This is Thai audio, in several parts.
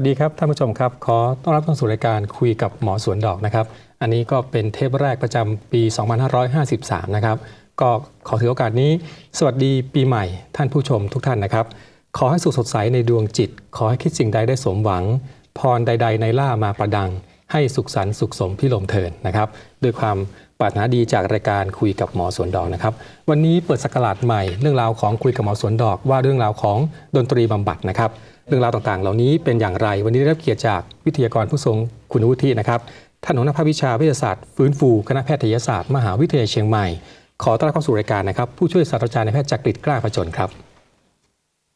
วัสดีครับท่านผู้ชมครับ ขอต้อนรับเข้าสู่รายการคุยกับหมอสวนดอกนะครับ อันนี้ก็เป็นเทปแรกประจำปี 2553 นะครับ ก็ขอถือโอกาสนี้ สวัสดีปีใหม่ท่านผู้ชมทุกท่านนะครับ ขอให้สุขสดใสในดวงจิต ขอให้คิดสิ่งใดได้สมหวัง พรใด ๆ ในล่ามาประดัง ให้สุขสันต์สุขสมพิลมเทินนะครับ ด้วยความปรารถนาดีจากรายการคุยกับหมอสวนดอกนะครับ วันนี้เปิดสกราชใหม่เรื่องราวของคุยกับหมอสวนดอก ว่าเรื่องราวของดนตรีบำบัดนะครับ เรื่องราวต่างๆ เหล่านี้เป็นอย่างไร วันนี้ได้รับเกียรติจากวิทยากรผู้ทรงคุณวุฒินะครับท่านหัวหน้าภาควิชาวิทยาศาสตร์ฟื้นฟูคณะแพทยศาสตร์มหาวิทยาลัยเชียงใหม่ ขอต้อนรับเข้าสู่รายการนะครับ ผู้ช่วยศาสตราจารย์ในายแพทย์จักริดกล้าประจนครับ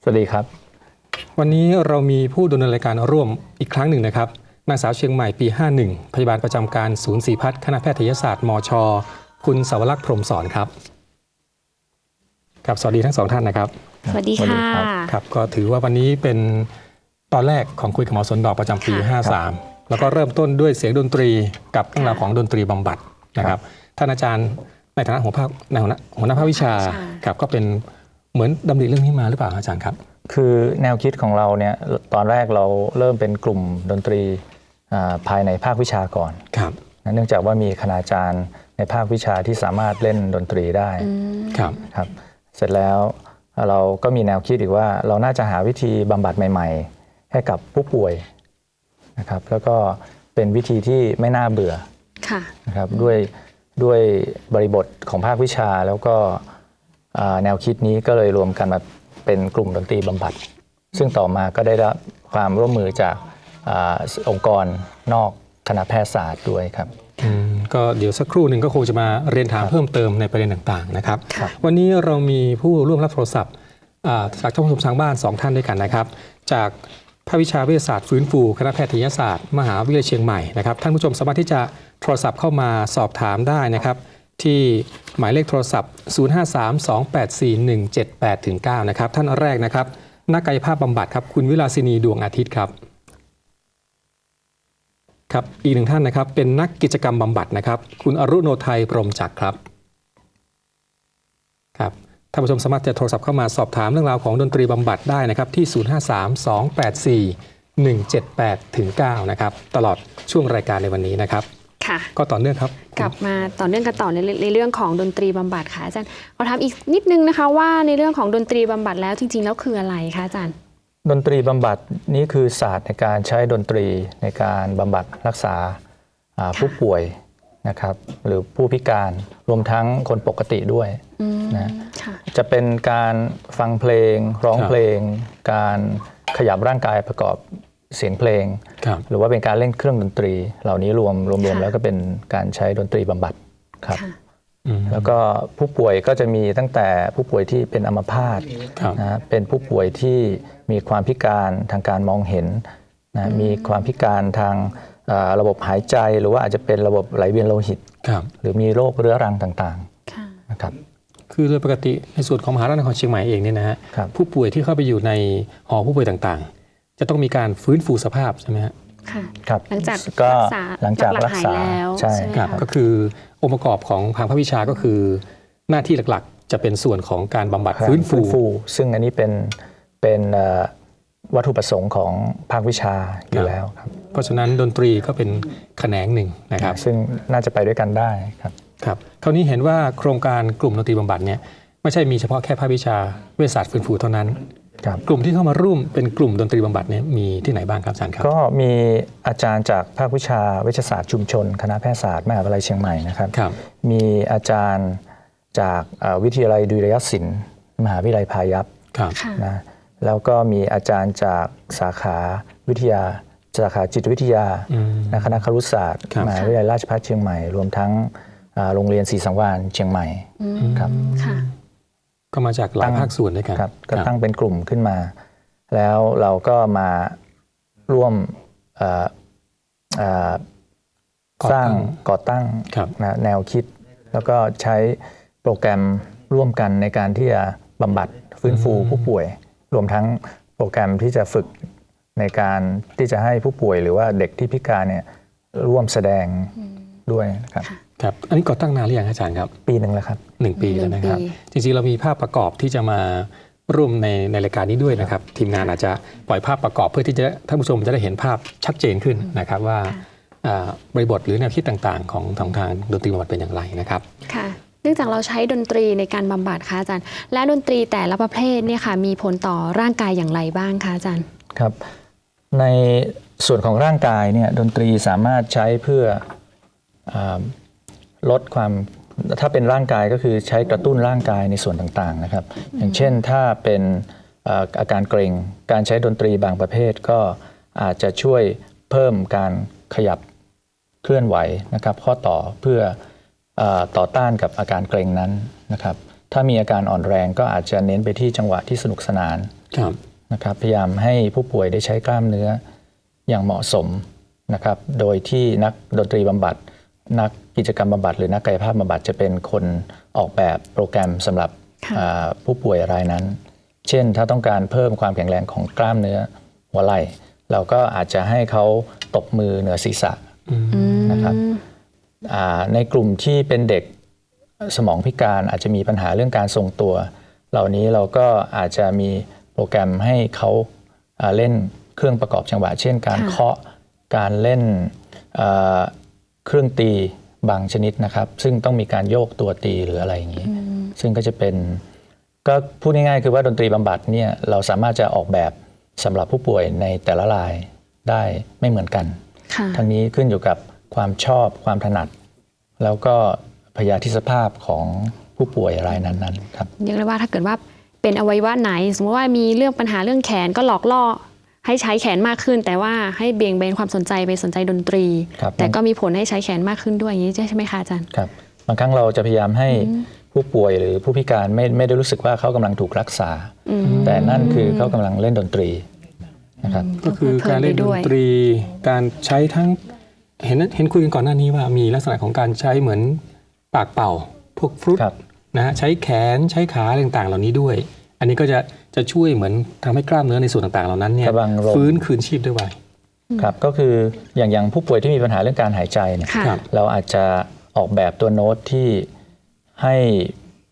สวัสดีครับ วันนี้เรามีผู้ดำเนินรายการร่วมอีกครั้งหนึ่งนะครับนางสาวเชียงใหม่ปี 51 พยาบาลประจำการศูนย์ศรีพัฒน์คณะแพทยศาสตร์มช คุณสาวรักษ์พรหมสอนครับครับสวัสดีทั้งสองท่านนะครับ สวัสดีสวัสดีค่ะครับครับก็ถือว่าวันนี้เป็นตอนแรกของคุยกับหมอสนดอกประจำปีค่ะ53 แล้วก็เริ่มต้นด้วยเสียงดนตรีกับเรื่องราวของดนตรีบำบัดนะครับท่านอาจารย์ในฐานะหัวภาคในหัวหน้าหัวหน้าภาควิชาใช่ครับก็เป็นเหมือนดำริเรื่องนี้มาหรือเปล่าอาจารย์ครับ คือแนวคิดของเราเนี่ยตอนแรกเราเริ่มเป็นกลุ่มดนตรีอ่าภายในภาควิชาก่อนครับนะเนื่องจากว่ามีคณาจารย์ในภาควิชาที่สามารถเล่นดนตรีได้อืมครับครับ เสร็จแล้ว เราก็มีแนวคิดอีกว่าเราน่าจะหาวิธีบำบัดใหม่ ๆ ให้กับผู้ป่วยนะครับแล้วก็เป็นวิธีที่ไม่น่าเบื่อค่ะนะครับด้วยด้วยบริบทของภาควิชาแล้วก็อ่าแนวคิดนี้ก็เลยรวมกันมาเป็นกลุ่มดนตรีบำบัด ซึ่งต่อมาก็ได้รับความร่วมมือจากอาองค์กรนอกคณะแพทยศาสตร์ด้วยครับอืม ก็เดี๋ยวสักครู่หนึ่งก็คงจะมาเรียนถามเพิ่มเติมในประเด็นต่างๆนะครับครับวันนี้เรามีผู้ร่วมรับโทรศัพท์อ่าจากท่านผู้ชมทางบ้าน 2 ท่านด้วยกันนะครับ จากภาควิชาวิทยาศาสตร์ฟื้นฟูคณะแพทยศาสตร์ มหาวิทยาลัยเชียงใหม่นะครับท่านผู้ชมสามารถที่จะโทรศัพท์เข้ามาสอบถามได้นะครับ ที่หมายเลขโทรศัพท์ 0532841789 นะครับ ท่านแรกนะครับนักกายภาพบำบัดครับคุณวิลาสินีดวงอาทิตย์ครับ ครับอีกหนึ่งท่านนะครับเป็นนักกิจกรรมบำบัดนะครับ คุณอรุโนไทยพรหมจักรครับครับท่านผู้ชมสามารถจะโทรศัพท์เข้ามาสอบถามเรื่องราวของดนตรีบำบัดได้นะครับที่ 0532841789ถึง9นะครับตลอดช่วงรายการในวันนี้นะครับค่ะก็ต่อเนื่องครับ กลับมาต่อเนื่องกันต่อในในเรื่องของดนตรีบำบัดค่ะอาจารย์ขอถามอีกนิดนึงนะคะว่าในเรื่องของดนตรีบำบัดแล้วจริง ๆ แล้วคืออะไรคะอาจารย์ ดนตรีบำบัดนี้คือศาสตร์ในการใช้ดนตรีในการบำบัดรักษาอ่าผู้ป่วยนะครับหรือผู้พิการรวมทั้งคนปกติด้วยอืมนะค่ะจะเป็นการฟังเพลง ร้องครับเพลง การขยับร่างกายประกอบเสียงเพลงครับหรือว่าเป็นการเล่นเครื่องดนตรี เหล่านี้รวมรวมรวมค่ะแล้วก็เป็นการใช้ดนตรีบำบัดครับค่ะอืม แล้วก็ผู้ป่วยก็จะมีตั้งแต่ผู้ป่วยที่เป็นอัมพาตครับนะฮะเป็นผู้ป่วยที่มีความพิการทางการมองเห็นนะมีความพิการทางเอ่อระบบหายใจ หรือว่าอาจจะเป็นระบบไหลเวียนโลหิตครับหรือมีโรคเรื้อรังต่างค่ะๆนะครับคือโดยปกติในส่วนของมหาวิทยาลัยนครเชียงใหม่เองเนี่ยนะฮะครับผู้ป่วยที่เข้าไปอยู่ในหอผู้ป่วยต่างๆ จะต้องมีการฟื้นฟูสภาพใช่ไหมฮะค่ะครับหลังจากก็รักษาหลังจากหลัรักกๆหายษาแล้วใช่ใช่ไหมครับคะก็คือ องค์ประกอบของทางภาควิชาก็คือ หน้าที่หลักๆ จะเป็นส่วนของการบำบัดครับฟื้นฟู ซึ่งอันนี้เป็นเป็นเอ่อวัตถุประสงค์ของภาควิชาอครัยู่บแล้วครับเพราะฉะนั้นดนตรีก็เป็นแขนงหนึ่งนะครับ ซึ่งน่าจะไปด้วยกันได้ครับครับคราวนี้เห็นว่าโครงการกลุ่มดนตรีบำบัดเนี่ยไม่ใช่มีเฉพาะแค่ภาควิชาเวชศาสตร์ฟื้นฟูเท่านั้นครับ กลุ่มที่เข้ามาร่วมเป็นกลุ่มดนตรีบำบัดเนี่ยมีที่ไหนบ้างครับอาจารย์ครับก็มีอาจารย์จากภาควิชาเวชศาสตร์ชุมชน คณะแพทยศาสตร์มหาวิทยาลัยเชียงใหม่นะครับครับมีอาจารย์จากเอ่อวิทยาลัยดุริยศิลป์มหาวิทยาลัยพายัพครับค่ะนะแล้วก็มีอาจารย์จากสาขาวิทยาสาขาจิตวิทยาอืมนะคณะครุศาสตร์ครับมหาวิทยาลัยราชภัฏเชียงใหม่ รวมทั้งอ่าโรงเรียนศรีสังวานเชียงใหม่อืมครับค่ะ ก็มาจากหลายภาคส่วนด้วยกันครับก็ตั้งเป็นกลุ่มขึ้นมา แล้วเราก็มาร่วมเอ่อเอ่อก่อสร้างตั้งก่อตั้งครับนะแนวคิด แล้วก็ใช้โปรแกรมร่วมกันในการที่จะบำบัดฟื้นฟูผู้ป่วย รวมทั้งโปรแกรมที่จะฝึกในการที่จะให้ผู้ป่วยหรือว่าเด็กที่พิการเนี่ยร่วมแสดงด้วยนะครับ ครับอันนี้ก่อตั้งนานหรือยังอาจารย์ครับปีหนึ่งแล้วครับหนึ่งปีแล้วนะครับหนึ่งปีจริงๆเรามีภาพประกอบที่จะมาร่วมในในรายการนี้ด้วยนะครับ ทีมงานอาจจะปล่อยภาพประกอบเพื่อที่จะท่านผู้ชมจะได้เห็นภาพชัดเจนขึ้นนะครับว่าอ่าบริบทหรือแนวคิดต่างๆ ของทางทางดนตรีบำบัดเป็นอย่างไรนะครับค่ะเนื่องจากเราใช้ดนตรีในการบำบัดค่ะอาจารย์ และดนตรีแต่ละประเภทเนี่ยค่ะมีผลต่อร่างกายอย่างไรบ้างคะอาจารย์ครับในส่วนของร่างกายเนี่ยดนตรีสามารถใช้เพื่ออา ลดความถ้าเป็นร่างกายก็คือใช้กระตุ้นร่างกายในส่วนต่างๆนะครับ อย่างเช่นถ้าเป็นอาการเกร็ง การใช้ดนตรีบางประเภทก็อาจจะช่วยเพิ่มการขยับเคลื่อนไหวนะครับ ข้อต่อเพื่ออต่อต้านกับอาการเกร็งนั้นนะครับ ถ้ามีอาการอ่อนแรงก็อาจจะเน้นไปที่จังหวะที่สนุกสนานนะครับ พยายามให้ผู้ป่วยได้ใช้กล้ามเนื้ออย่างเหมาะสมนะครับ โดยที่นักดนตรีบำบัดนัก กิจกรรมบำบัดหรือนักกายภาพบำบัดจะเป็นคนออกแบบโปรแกรมสำหรับค่ะอ่าผู้ป่วยรายนั้น เช่นถ้าต้องการเพิ่มความแข็งแรงของกล้ามเนื้อหัวไหล่เราก็อาจจะให้เขาตบมือเหนือศีรษะนะครับอ่าในกลุ่มที่เป็นเด็กสมองพิการอาจจะมีปัญหาเรื่องการทรงตัว เหล่านี้เราก็อาจจะมีโปรแกรมให้เขาอ่าเล่นเครื่องประกอบจังหวะ เช่น การค่ะเคาะการเล่นอ่าเครื่องตี บางชนิดนะครับ ซึ่งต้องมีการโยกตัวตีหรืออะไรอย่างนี้ ซึ่งก็จะเป็นก็พูดง่ายๆคือว่าดนตรีบำบัดเนี่ยเราสามารถจะออกแบบสำหรับผู้ป่วยในแต่ละรายได้ไม่เหมือนกันค่ะทั้งนี้ขึ้นอยู่กับความชอบความถนัด แล้วก็พยาธิสภาพของผู้ป่วยรายนั้นๆครับเรียกได้ว่าถ้าเกิดว่าเป็นอวัยวะไหน สมมติว่ามีเรื่องปัญหาเรื่องแขนก็หลอกล่อ ให้ใช้แขนมากขึ้น แต่ว่าให้เบี่ยงเบนความสนใจไปสนใจดนตรี ครับแต่ก็มีผลให้ใช้แขนมากขึ้นด้วยอย่างนี้ใช่ไหมคะอาจารย์ ครับบางครั้งเราจะพยายามให้ผู้ป่วยหรือผู้พิการไม่ไม่ได้รู้สึกว่าเขากำลังถูกรักษา อืม แต่นั่นคือเขากำลังเล่นดนตรีนะครับ ก็คือการเล่นดนตรี การใช้ทั้งเห็นเห็นคุยกันก่อนหน้านี้ว่ามีลักษณะของการใช้เหมือนปากเป่า พวกฟรุตครับ นะฮะใช้แขนใช้ขาอะไรต่างๆ เหล่านี้ด้วย อันนี้ก็จะ จะช่วยเหมือนทำให้กล้ามเนื้อในส่วนต่างๆเหล่านั้นเนี่ยกำลังลมฟื้นคืนชีพได้ไวครับก็คืออย่างอย่างผู้ป่วยที่มีปัญหาเรื่องการหายใจเนี่ยค่ะครับเราอาจจะออกแบบตัวโน้ตที่ให้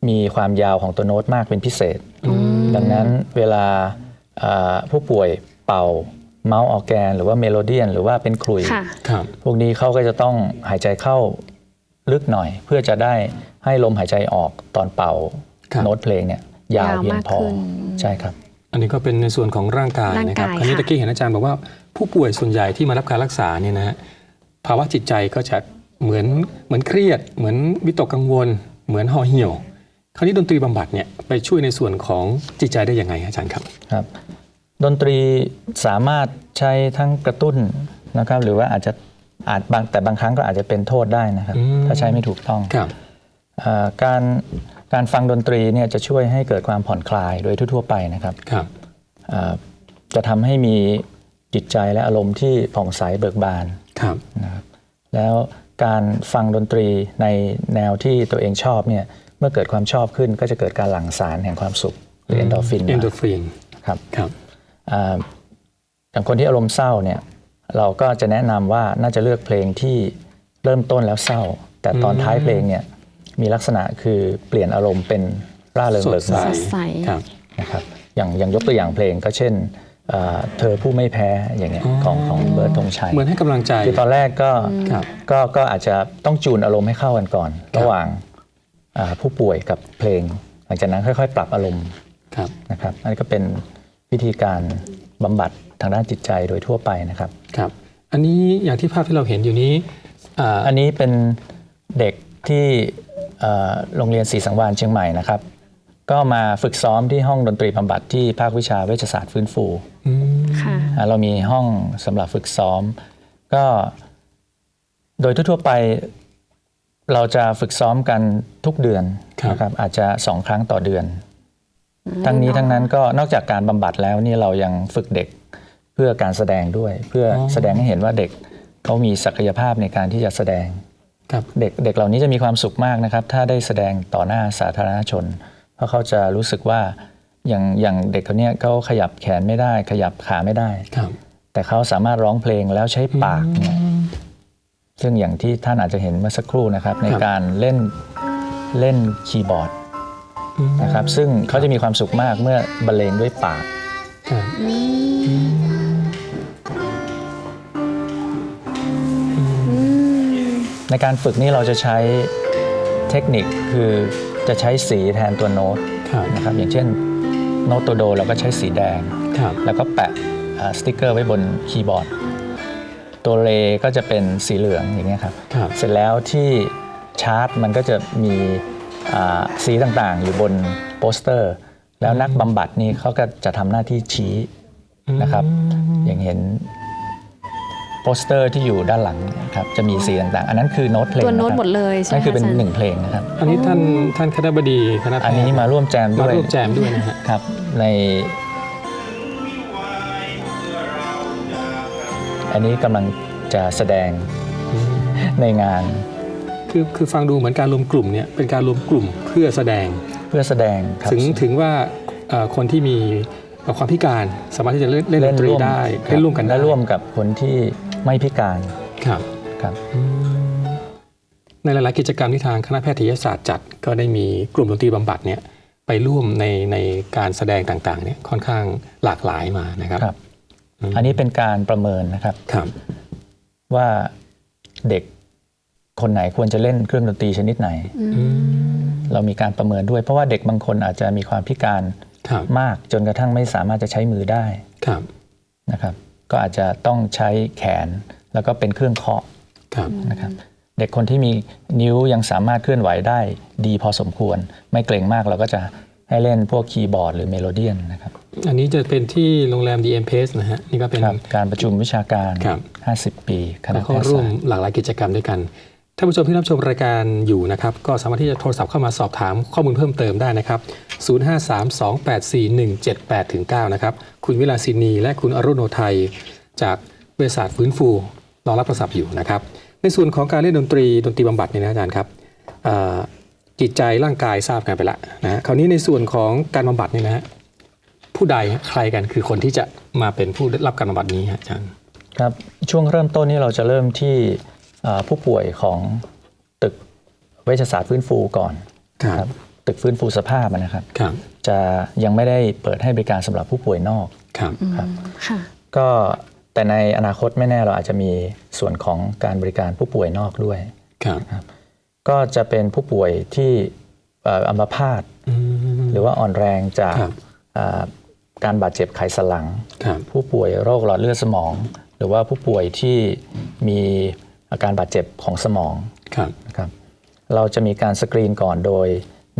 มีความยาวของตัวโน้ตมากเป็นพิเศษ ดังนั้นเวลาอ่าผู้ป่วยเป่าเมาส์ออร์แกน หรือว่าเมโลเดียน หรือว่าเป็นขลุ่ยค่ะครับพวกนี้เขาก็จะต้องหายใจเข้าลึกหน่อย เพื่อจะได้ให้ลมหายใจออกตอนเป่าครับโน้ตเพลงเนี่ย ยาวยาวเพียงมากพอขึ้นใช่ครับ อันนี้ก็เป็นในส่วนของร่างกายร่างนะครับกายคราวนี้ค่ะตะกี้เห็นอาจารย์บอกว่าผู้ป่วยส่วนใหญ่ที่มารับการรักษาเนี่ยนะฮะภาวะจิตใจก็จะเหมือนเหมือนเครียด เหมือนวิตกกังวล เหมือนห่อเหี่ยว คราวนี้ดนตรีบำบัดเนี่ยไปช่วยในส่วนของจิตใจได้ยังไงอาจารย์ครับครับ ดนตรีสามารถใช้ทั้งกระตุ้นนะครับ หรือว่าอาจจะอาจบางแต่บางครั้งก็อาจจะเป็นโทษได้นะครับอืมถ้าใช้ไม่ถูกต้องครับอ่าการ การฟังดนตรีเนี่ยจะช่วยให้เกิดความผ่อนคลายโดยทั่ว ๆ ไปนะครับครับอ่าจะทำให้มีจิตใจและอารมณ์ที่ผ่องใสเบิกบานครับนะครับแล้วการฟังดนตรีในแนวที่ตัวเองชอบเนี่ยเมื่อเกิดความชอบขึ้นก็จะเกิดการหลั่งสารแห่งความสุขหรือเอนโดรฟินเอนโดรฟินครับครับอ่าอย่างคนที่อารมณ์เศร้าเนี่ยเราก็จะแนะนำว่าน่าจะเลือกเพลงที่เริ่มต้นแล้วเศร้า แต่ตอนท้ายเพลงเนี่ย มีลักษณะคือเปลี่ยนอารมณ์เป็นร่าเริงสดเบิกใสบาสนดใส ครับนะครับอย่างอย่างยกตัวอย่างเพลงก็เช่นอ่าเธอผู้ไม่แพ้อย่างเงี้ยของของเบิร์ดธงชัย เหมือนให้กำลังใจ คือตอนแรกก็ครับก็ก็อาจจะต้องจูนอารมณ์ให้เข้ากันก่อนระหว่างอ่าผู้ป่วยกับเพลง หลังจากนั้นค่อยๆ ปรับอารมณ์ครับนะครับอันนี้ก็เป็นวิธีการบำบัดทางด้านจิตใจโดยทั่วไปนะครับ ครับ อันนี้อย่างที่ภาพที่เราเห็นอยู่นี้อ่า อันนี้เป็นเด็กที่เอ่อ โรงเรียนศรีสังวาลเชียงใหม่นะครับ ก็มาฝึกซ้อมที่ห้องดนตรีบำบัดที่ภาควิชาเวชศาสตร์ฟื้นฟูอืมค่ะอ่าเรามีห้องสำหรับฝึกซ้อม ก็โดยทั่วๆไปเราจะฝึกซ้อมกันทุกเดือนครับนะครับอาจจะสองครั้งต่อเดือน ทั้งนี้ทั้งนั้นก็นอกจากการบำบัดแล้วนี่เรายังฝึกเด็กเพื่อการแสดงด้วย เพื่ออแสดงให้เห็นว่าเด็กเขามีศักยภาพในการที่จะแสดงครับ เด็กเด็กเหล่านี้จะมีความสุขมากนะครับ ถ้าได้แสดงต่อหน้าสาธารณชน เพราะเขาจะรู้สึกว่าอย่างอย่างเด็กคนเนี้ยเขาขยับแขนไม่ได้ ขยับขาไม่ได้ครับแต่เขาสามารถร้องเพลงแล้วใช้ปากเนี่ยซึ่งอย่างที่ท่านอาจจะเห็นเมื่อสักครู่นะครับ ในการเล่นเล่นคีย์บอร์ดนะครับ ซึ่งเขาจะมีความสุขมากเมื่อบรรเลงด้วยปาก ในการฝึกนี่เราจะใช้เทคนิคคือจะใช้สีแทนตัวโน้ตครับนะครับอย่างเช่นโน้ตตัวโดเราก็ใช้สีแดงครับแล้วก็แปะอ่าสติกเกอร์ไว้บนคีย์บอร์ด ตัวเลก็จะเป็นสีเหลืองอย่างเงี้ยครับครับเสร็จแล้วที่ชาร์ตมันก็จะมีอ่าสีต่างๆ อยู่บนโปสเตอร์ แล้วนักบำบัดนี่เขาก็จะทำหน้าที่ชี้นะครับอย่างเห็น โปสเตอร์ที่อยู่ด้านหลังนะครับจะมีสีต่างๆ อันนั้นคือโน้ตเพลงตัวโน้ตะครับหมดเลยใช่ไหมนั่นคือเป็นอาจารย์หนึ่งเพลงนะครับ อันนี้ท่านท่านคณะบดีคณะแพทย์อันนี้มาร่วมแจมมาด้วยร่วมแจมด้วยนะฮะครับใน อันนี้กำลังจะแสดงในงาน คือคือฟังดูเหมือนการรวมกลุ่มเนี่ยเป็นการรวมกลุ่มเพื่อแสดงเพื่อแสดงครับถึงถึงว่าเอ่อคนที่มีความพิการสามารถที่จะเล่นเล่นดนตรีได้คบเล่นร่วมกันได้และร่วมกับคนที่ ไม่พิการ ครับครับในหลาย ๆ กิจกรรมที่ทางคณะแพทยศาสตร์จัด ก็ได้มีกลุ่มดนตรีบำบัดเนี่ยไปร่วมในในการแสดงต่าง ๆ เนี่ยค่อนข้างหลากหลายมานะครับครับอันนี้เป็นการประเมินนะครับ ครับ ว่าเด็กคนไหนควรจะเล่นเครื่องดนตรีชนิดไหนเรามีการประเมินด้วย เพราะว่าเด็กบางคนอาจจะมีความพิการครับมากจนกระทั่งไม่สามารถจะใช้มือได้ครับ นะครับ ก็อาจจะต้องใช้แขนแล้วก็เป็นเครื่องเคาะครับนะครับเด็กคนที่มีนิ้วยังสามารถเคลื่อนไหวได้ดีพอสมควร ไม่เกรงมากเราก็จะให้เล่นพวกคีย์บอร์ดหรือเมโลเดียนนะครับอันนี้จะเป็นที่โรงแรม DM p a c e นะฮะนี่ก็เป็นครับการประชุมวิชาการครับ50 ปีคณะแล้วแพก็ทยร่วศามสตร์หลากหลายกิจกรรมด้วยกัน ท่านผู้ชมที่รับชมรายการอยู่นะครับ ก็สามารถที่จะโทรศัพท์เข้ามาสอบถามข้อมูลเพิ่มเติมได้นะครับ 0532841789 นะครับ คุณวิลาสินี และคุณอรุณโนไทย จากบริษัทฟื้นฟูรอรับโทรศัพท์อยู่นะครับ ในส่วนของการเล่นดนตรีดนตรีบำบัดเนี่ยนะอาจารย์ครับจิตใจร่างกายทราบกันไปละนะคราวนี้ในส่วนของการบำบัดเนี่ยนะฮะผู้ใดใครกันคือคนที่จะมาเป็นผู้รับการบำบัดนี้อาจารย์ครับช่วงเริ่มต้นนี้เราจะเริ่มที่ ผู้ป่วยของตึกเวชศาสตร์ฟื้นฟูก่อนครับตึกฟื้นฟูสภาพนะครับครับจะยังไม่ได้เปิดให้บริการสำหรับผู้ป่วยนอกครับครับค่ะก็แต่ในอนาคตไม่แน่เราอาจจะมีส่วนของการบริการผู้ป่วยนอกด้วยครับก็จะเป็นผู้ป่วยที่เอ่ออัมพาตอืมหรือว่าอ่อนแรงจากครับอ่าการบาดเจ็บไขสันหลังครับผู้ป่วยโรคหลอดเลือดสมอง หรือว่าผู้ป่วยที่มี อาการบาดเจ็บของสมองครับนะครับเราจะมีการสกรีนก่อนโดย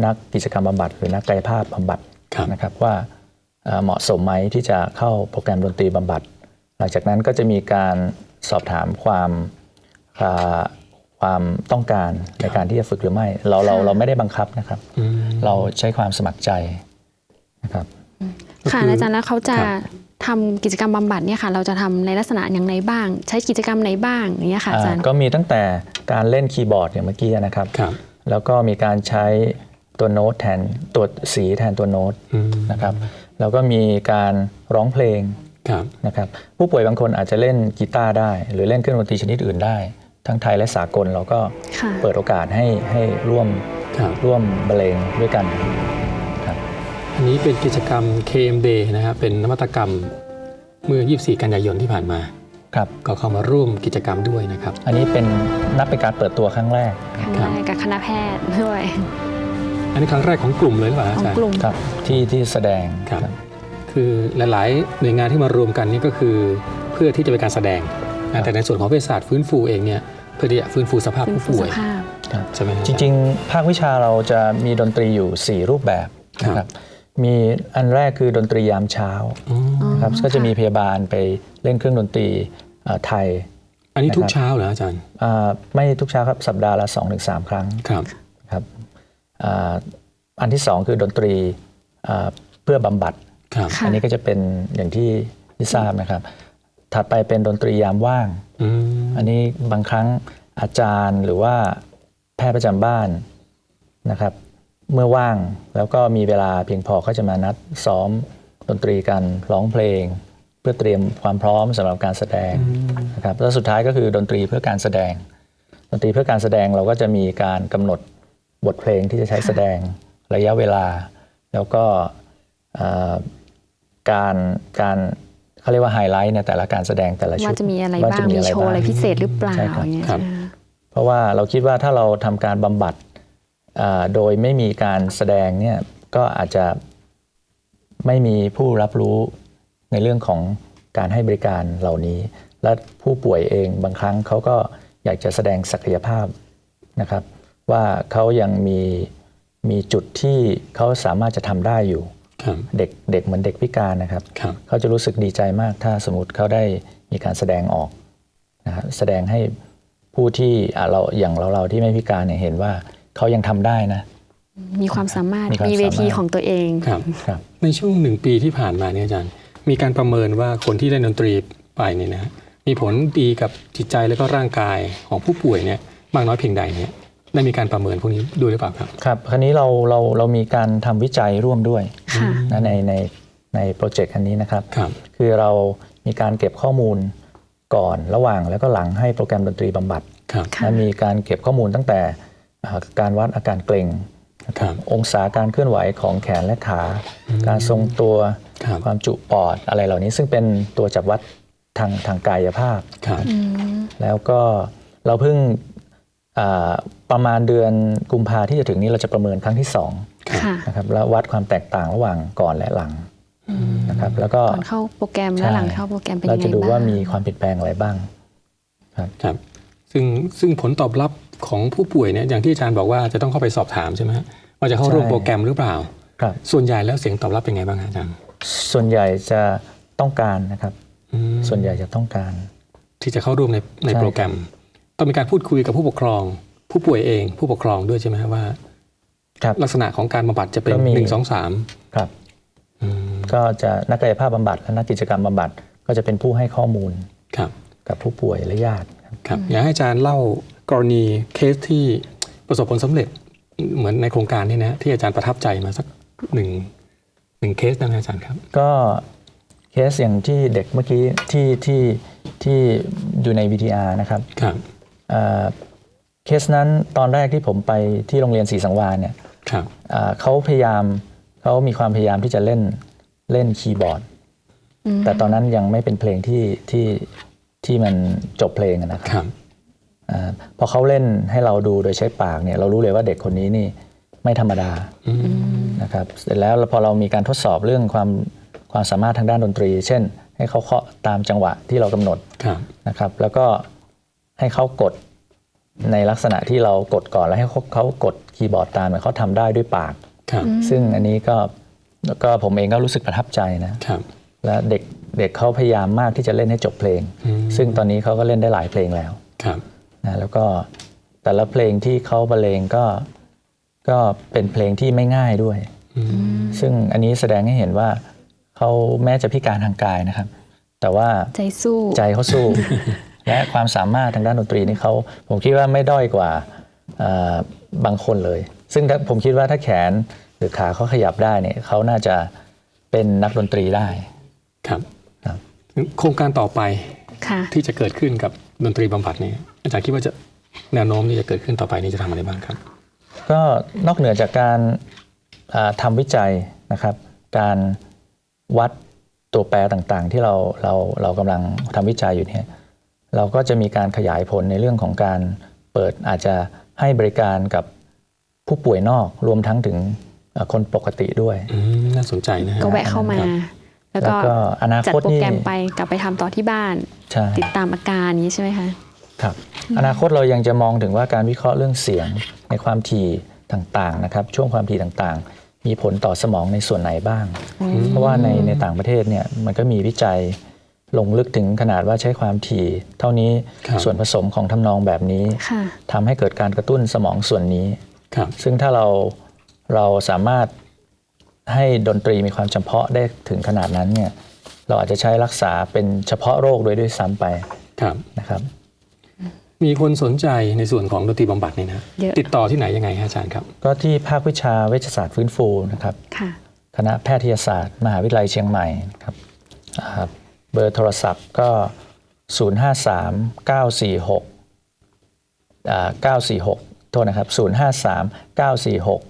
นักกิจกรรมบำบัด หรือนักกายภาพบำบัดครับนะครับว่าเอ่อเหมาะสมไหมที่จะเข้าโปรแกรมดนตรีบำบัด หลังจากนั้นก็จะมีการสอบถามความอ่าความต้องการในการที่จะฝึกหรือไม่ เราเราเราไม่ได้บังคับนะครับอืมเราใช้ความสมัครใจนะครับค่ะก็คืออาจารย์แล้วเขาจะครับ ทำกิจกรรมบำบัดเนี่ยค่ะเราจะทำในลักษณะอย่างไรบ้าง ใช้กิจกรรมไหนบ้างอย่างเงี้ยค่ะอาจารย์อ่าก็มีตั้งแต่การเล่นคีย์บอร์ดอย่างเมื่อกี้นะครับครับแล้วก็มีการใช้ตัวโน้ตแทนตัวสีแทนตัวโน้ตอืมนะครับแล้วก็มีการร้องเพลงครับนะครับผู้ป่วยบางคนอาจจะเล่นกีตาร์ได้ หรือเล่นเครื่องดนตรีชนิดอื่นได้ ทั้งไทยและสากลเราก็ค่ะเปิดโอกาสให้ให้ร่วมครับร่วมบรรเลงด้วยกันครับ อันนี้เป็นกิจกรรม KM Day นะครับเป็นนวัตกรรมเมื่อ 24 กันยายนที่ผ่านมา ครับ ก็เข้ามาร่วมกิจกรรมด้วยนะครับ อันนี้เป็นนับเป็นการเปิดตัวครั้งแรกครั้งครับแรกกับคณะแพทย์ด้วยอันนี้ครั้งแรกของกลุ่มเลยหรือเปล่าขอาองจารย์ กลุ่ม ครับที่ที่แสดงครับ คือหลาย ๆ หน่วยงานที่มารวมกันนี่ก็คือเพื่อที่จะเป็นการแสดงนะแต่ในส่วนของเภสัชฟื้นฟูเองเนี่ยเพื่อที่จะฟื้นฟูสภาพฟื้นผู้ฟูป่สวยภาพ ครับ ใช่ไหม จริง ๆ ภาควิชาเราจะมีดนตรีอยู่ 4 รูปแบบนะคครัรับบ มีอันแรกคือดนตรียามเช้าอ๋อนะครับก็จะมีพยาบาลไปเล่นเครื่องดนตรีเอ่อไทย อันนี้ทุกนะครับเช้าเหรออาจารย์อ่าไม่ทุกเช้าครับสัปดาห์ละ 2-3 ครั้งครับครับอ่าอันที่ 2 คือดนตรีอ่าเพื่อบำบัดครับค่ะอันนี้ก็จะเป็นอย่างที่ที่ทราบนะครับ ถัดไปเป็นดนตรียามว่างอืมอันนี้บางครั้งอาจารย์หรือว่าแพทย์ประจำบ้านนะครับ เมื่อว่างแล้วก็มีเวลาเพียงพอก็จะมานัดซ้อมดนตรีกันร้องเพลง เพื่อเตรียมความพร้อมสำหรับการแสดงนะครับแล้วสุดท้ายก็คือดนตรีเพื่อการแสดง ดนตรีเพื่อการแสดงเราก็จะมีการกำหนดบทเพลงที่จะใช้แสดงระยะเวลา แล้วก็เอ่อการการเขาเรียกว่าไฮไลท์ในแต่ละการแสดงแต่ละชุดว่าจะมีอะไรว่บ้างจมีอะไรโชว์อะไรบ้างพิเศษหรือเปล่าใช่ครับอย่างเงี้ยครับใช่ไหมคะเพราะว่าเราคิดว่าถ้าเราทำการบำบัดอ่า โดยไม่มีการแสดงเนี่ยก็อาจจะไม่มีผู้รับรู้ในเรื่องของการให้บริการเหล่านี้ และผู้ป่วยเองบางครั้งเขาก็อยากจะแสดงศักยภาพนะครับ ว่าเขายังมีมีจุดที่เขาสามารถจะทำได้อยู่ครับเด็กเด็กเหมือนเด็กพิการนะครับครับเขาจะรู้สึกดีใจมากถ้าสมมติเขาได้มีการแสดงออกนะครับแสดงให้ผู้ที่อะเราอย่างเราเราที่ไม่พิการเนี่ยเห็นว่า เขายังทำได้นะ มีความสามารถมีความมีเวทีสามารถของตัวเองครับครับ ในช่วงหนึ่งปีที่ผ่านมาเนี่ยอาจารย์ มีการประเมินว่าคนที่เล่นดนตรีไปเนี่ยนะมีผลดีกับจิตใจและก็ร่างกายของผู้ป่วยเนี่ยมากน้อยเพียงใดเนี่ยได้มีการประเมินพวกนี้ด้วยหรือเปล่าครับครับคราวนี้เราเราเรามีการทำวิจัยร่วมด้วยค่ะนะในในในโปรเจกต์อันนี้นะครับครับ คือเรามีการเก็บข้อมูลก่อนระหว่างแล้วก็หลังให้โปรแกรมดนตรีบำบัดครับค่ะและมีการเก็บข้อมูลตั้งแต่อ่า การวัดอาการเกร็งนะคครัรับบองศาการเคลื่อนไหวของแขนและขา การทรงตัวครับความจุปอดอะไรเหล่านี้ซึ่งเป็นตัวจับวัดทางทางกายภาพครับอืมแล้วก็เราเพิ่งอ่าประมาณเดือนกุมภาที่จะถึงนี้เราจะประเมินครั้งที่2ครับค่ะนะครับแล้ววัดความแตกต่างระหว่างก่อนและหลังนะครับแล้วก็ก่อนเข้าโปรแกรมและหลังเข้าโปรแกรมเป็นเรายังไงจะดูบ้างว่ามีความเปลี่ยนแปลงอะไรบ้างครับซึ่งซึ่งผลตอบรับ ของผู้ป่วยเนี่ยอย่างที่อาจารย์บอกว่าจะต้องเข้าไปสอบถามใช่ไหมฮะว่าจะเข้าร่วมใช่โปรแกรมหรือเปล่า ครับ ส่วนใหญ่แล้วเสียงตอบรับเป็นไงบ้างฮะอาจารย์ส่วนใหญ่จะต้องการนะครับอืมส่วนใหญ่จะต้องการ ที่จะเข้าร่วมในในใช่โปรแกรม ต้องมีการพูดคุยกับผู้ปกครอง ผู้ป่วยเอง ผู้ปกครองด้วยใช่ไหมฮะว่าครับลักษณะของการบำบัดจะเป็นก็มีหนึ่งสองสามครับก็จะนักกายภาพบำบัดและนักกิจกรรมบำบัด ก็จะเป็นผู้ให้ข้อมูลครับกับผู้ป่วยและญาติ ครับครับอยากให้อาจารย์เล่ากรณีเคสที่ประสบผลสำเร็จเหมือนในโครงการนี้นะที่อาจารย์ประทับใจมาสักหนึ่งหนึ่งเคสได้ไหมอาจารย์ครับ ก็เคสอย่างที่เด็กเมื่อกี้ที่ที่ที่อยู่ใน VTR นะครับครับเอ่อเคสนั้นตอนแรกที่ผมไปที่โรงเรียนศรีสังวาลเนี่ยครับเอ่อเขาพยายามเขามีความพยายามที่จะเล่นเล่นคีย์บอร์ดอืมแต่ตอนนั้นยังไม่เป็นเพลงที่ที่ ที่มันจบเพลงอะนะครับครับอาพอเขาเล่นให้เราดูโดยใช้ปากเนี่ยเรารู้เลยว่าเด็กคนนี้นี่ไม่ธรรมดาอืมนะครับเสร็จแล้วพอเรามีการทดสอบเรื่องความความสามารถทางด้านดนตรี เช่น ให้เขาเคาะตามจังหวะที่เรากำหนดครับนะครับ แล้วก็ให้เขากดในลักษณะที่เรากดก่อนแล้วให้เขาเขากดคีย์บอร์ดตามเนี่ยเขาทำได้ด้วยปากครับซึ่งอันนี้ก็ก็ผมเองก็รู้สึกประทับใจนะครับและเด็ก เด็กเขาพยายามมากที่จะเล่นให้จบเพลงอืมซึ่งตอนนี้เขาก็เล่นได้หลายเพลงแล้วครับนะแล้วก็แต่ละเพลงที่เขาบรรเลงก็ก็เป็นเพลงที่ไม่ง่ายด้วยอืมซึ่งอันนี้แสดงให้เห็นว่าเขาแม้จะพิการทางกายนะครับ แต่ว่าใจสู้ใจเขาสู้ และความสามารถทางด้านดนตรีนี่เขาผมคิดว่าไม่ด้อยกว่าเอ่อบางคนเลย ซึ่งถ้าผมคิดว่าถ้าแขนหรือขาเขาขยับได้เนี่ยเขาน่าจะเป็นนักดนตรีได้ครับครับ โครงการต่อไปค่ะที่จะเกิดขึ้นกับดนตรีบำบัดนี้อาจารย์คิดว่าจะแนวโน้มที่จะเกิดขึ้นต่อไปนี้จะทำอะไรบ้างครับ ก็นอกเหนือจากการอ่าทำวิจัยนะครับ การวัดตัวแปรต่างๆ ที่เราเราเรากำลังทำวิจัยอยู่เนี่ยเราก็จะมีการขยายผลในเรื่องของการเปิดอาจจะให้บริการกับผู้ป่วยนอกรวมทั้งถึงเอ่อคนปกติด้วยอืมน่าสนใจนะฮะก็แวะเข้ามาครับ แล้วแล้วก็ก็อนาจัดคตโปรนี่แกรมไปกลับไปทำต่อที่บ้านใช่ติดตามอาการนี้ใช่ไหมคะครับอนาคตเรายังจะมองถึงว่าการวิเคราะห์เรื่องเสียงในความถี่ต่างๆนะครับช่วงความถี่ต่างๆ มีผลต่อสมองในส่วนไหนบ้าง เพราะว่าในในต่างประเทศเนี่ยมันก็มีวิจัยลงลึกถึงขนาดว่าใช้ความถี่ เท่านี้ครับส่วนผสมของทำนองแบบนี้ค่ะทำให้เกิดการกระตุ้นสมองส่วนนี้ครับซึ่งถ้าเราเราสามารถ ให้ดนตรีมีความจำเพาะได้ถึงขนาดนั้นเนี่ยเราอาจจะใช้รักษาเป็นเฉพาะโรคโดยด้วยซ้ำไปครับนะครับ มีคนสนใจในส่วนของดนตรีบำบัดนี่นะเยอะ ติดต่อที่ไหนยังไงฮะอาจารย์ครับ ก็ที่ภาควิชาเวชศาสตร์ฟื้นฟูนะครับ ค่ะ คณะแพทยศาสตร์ มหาวิทยาลัยเชียงใหม่ครับอ่าเบอร์โทรศัพท์ก็ 053 946อ่า946 โทษนะครับ 053 946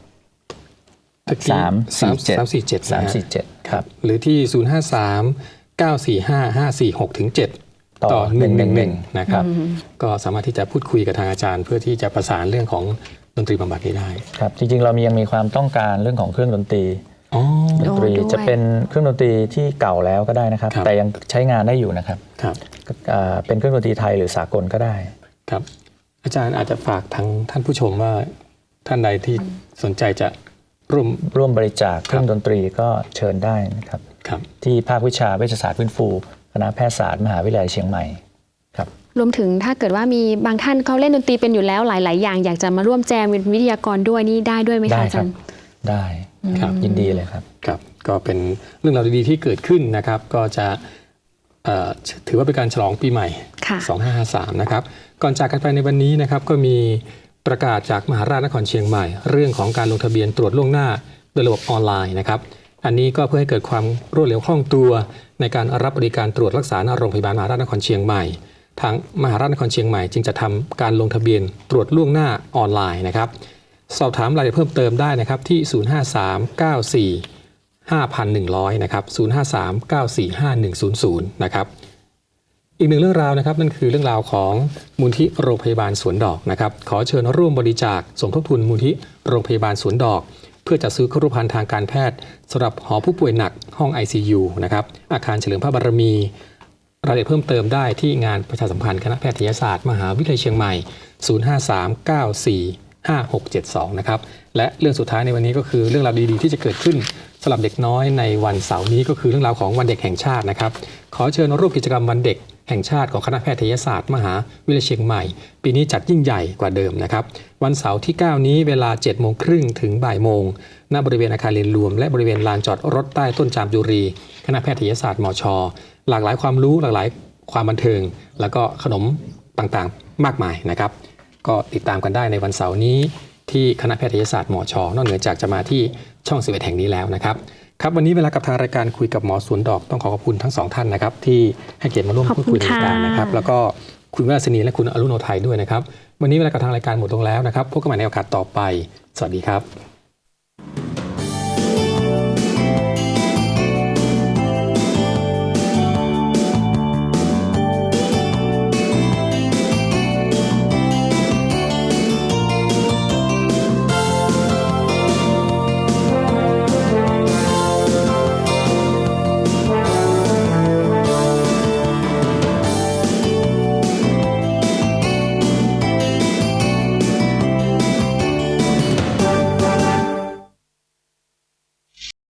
ตะกี้สามสี่เจ็ดสามสี่เจ็ดสามนะฮะสี่เจ็ดครับหรือที่0 5 3 9 4 5 5 4 6ถึง7ต่อต่อ111 111นะครับ ก็สามารถที่จะพูดคุยกับทางอาจารย์ เพื่อที่จะประสานเรื่องของดนตรีบำบัดนี้ได้ครับจริงๆเรามียังมีความต้องการเรื่องของเครื่องดนตรีอ๋อดนตรีโอ้ด้วยจะเป็นเครื่องดนตรีที่เก่าแล้วก็ได้นะครับครับแต่ยังใช้งานได้อยู่นะครับครับอ่าเป็นเครื่องดนตรีไทยหรือสากลก็ได้ครับ อาจารย์อาจจะฝากทางท่านผู้ชมว่าท่านใดที่สนใจจะ ร่วมร่วมบริจาคเครื่องดนตรีก็เชิญได้นะครับครับที่ภาควิชาเวชศาสตร์พื้นฟู คณะแพทยศาสตร์มหาวิทยาลัยเชียงใหม่ครับรวมถึงถ้าเกิดว่ามีบางท่านเขาเล่นดนตรีเป็นอยู่แล้วหลาย ๆ อย่างอยากจะมาร่วมแจมเป็นวิทยากรด้วยนี่ได้ด้วยไหมได้คะอาคจารับรย์ได้ครับยินดีเลยครับครับ ก็เป็นเรื่องราวดี ๆ ที่เกิดขึ้นนะครับ ก็จะเอ่อถือว่าเป็นการฉลองปีใหม่ค่ะ2553 นะครับ ก่อนจากกันไปในวันนี้นะครับก็มี ประกาศจากมหาราชนครเชียงใหม่ เรื่องของการลงทะเบียนตรวจล่วงหน้าโดยระบบออนไลน์นะครับอันนี้ก็เพื่อให้เกิดความรวดเร็วคล่องตัว ในการรับบริการตรวจรักษาณโรงพยาบาลมหาราชนครเชียงใหม่ ทางมหาราชนครเชียงใหม่ จึงจะทำการลงทะเบียนตรวจล่วงหน้าออนไลน์นะครับ สอบถามรายละเอียดเพิ่มเติมได้นะครับที่ 05394 5,100 นะครับ 053945100 นะครับ อีกหนึ่งเรื่องราวนะครับนั่นคือเรื่องราวของมูลที่โรงพยาบาลสวนดอกนะครับขอเชิญร่วมบริจาคสมทบทุนมูลที่โรงพยาบาลสวนดอก เพื่อจัดซื้อเครื่องรูปภัณฑ์ทางการแพทย์สำหรับหอผู้ป่วยหนักห้อง ICU นะครับอาคารเฉลิมพระบารมีรายละเอียดเพิ่มเติมได้ที่งานประชาสัมพันธ์คณะแพทยศาสตร์ มหาวิทยาลัยเชียงใหม่ 053945672 นะครับและเรื่องสุดท้ายในวันนี้ก็คือเรื่องราวดีๆ ที่จะเกิดขึ้น สำหรับเด็กน้อยในวันเสาร์นี้ก็คือเรื่องราวของวันเด็กแห่งชาตินะครับ ขอเชิญร่วมกิจกรรมวันเด็กแห่งชาติของคณะแพทยศาสตร์ มหาวิทยาลัยเชียงใหม่ ปีนี้จัดยิ่งใหญ่กว่าเดิมนะครับ วันเสาร์ที่ 9 นี้เวลา 7 โมงครึ่งถึงบ่ายโมงณบริเวณอาคารเรียนรวม และบริเวณลานจอดรถใต้ต้นจามจุรี คณะแพทยศาสตร์มช หลากหลายความรู้หลากหลายความบันเทิง แล้วก็ขนมต่างๆมากมายนะครับ ก็ติดตามกันได้ในวันเสาร์นี้ที่คณะแพทยศาสตร์มช นอกเหนือจากจะมาที่ ช่อง11แห่งนี้แล้วนะครับครับวันนี้เวลากับทางรายการคุยกับหมอสวนดอกต้องขอขอบคุณทั้งสองท่านนะครับ ที่ให้เกียรติมาร่วมขอบพูดคุณคุยในรายการค่ะนะครับ แล้วก็คุณวราศินีและคุณอรุโนไทยด้วยนะครับ วันนี้เวลากับทางรายการหมดลงแล้วนะครับพบกันใหม่ในโอกาสต่อไป สวัสดีครับ